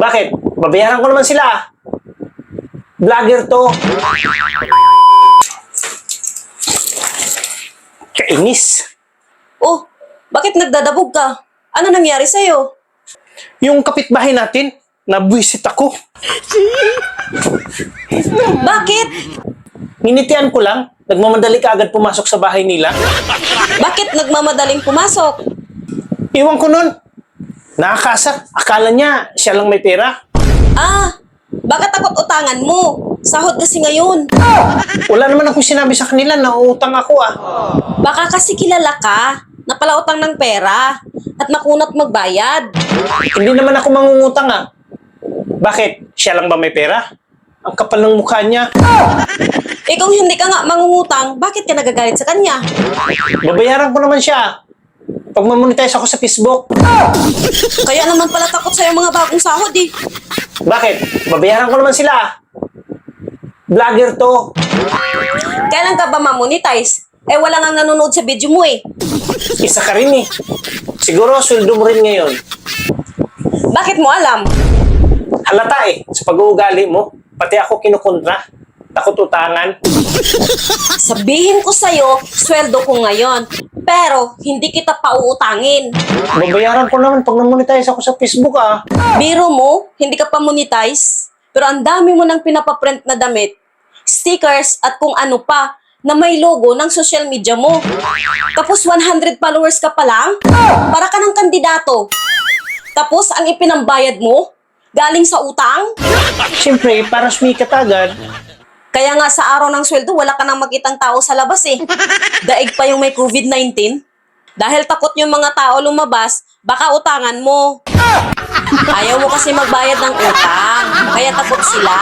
Bakit? Babayaran ko naman sila. Vlogger to. Kainis. Oh, bakit nagdadabog ka? Ano nangyari sa'yo? Yung kapitbahay natin, nabwisit ako. Bakit? Nginitian ko lang, nagmamadali ka agad pumasok sa bahay nila. Bakit nagmamadaling pumasok? Iwan ko nun. Nakakasa. Akala niya, siya lang may pera. Ah, baka takot utangan mo. Sahod kasi ngayon. Wala naman akong sinabi sa kanila na uutang ako ah. Baka kasi kilala ka na palautang ng pera at nakunat magbayad. Hindi naman ako mangungutang ah. Bakit? Siya lang ba may pera? Ang kapal ng mukha niya. Eh kung hindi ka nga mangungutang, bakit ka nagagalit sa kanya? Babayaran ko naman siya. Pag mamonetize ako sa Facebook. Kaya naman pala takot sa'yo mga bagong sahod eh. Bakit? Babayaran ko naman sila. ah. Vlogger to. Kailan ka ba mamonetize? Eh wala nga nanonood sa video mo eh. Isa ka rin eh. Siguro sweldo mo rin ngayon. Bakit mo alam? Halata eh. Sa pag-uugali mo. Pati ako kinukontra. Takot utangan. Sabihin ko sa'yo, sweldo ko ngayon. Pero hindi kita pauutangin. Babayaran ko naman pag namonetize ako sa Facebook ah. Biro mo, hindi ka pa monetize. Pero ang dami mo nang pinapaprint na damit, stickers at kung ano pa na may logo ng social media mo. Tapos 100 followers ka pa lang? Para ka ng kandidato. Tapos ang ipinambayad mo, galing sa utang? Siyempre, para sumikat agad. Kaya nga sa araw ng sweldo, wala ka nang makitang tao sa labas eh. Daig pa yung may COVID-19. Dahil takot yung mga tao lumabas, baka utangan mo. Ayaw mo kasi magbayad ng utang, kaya takot sila.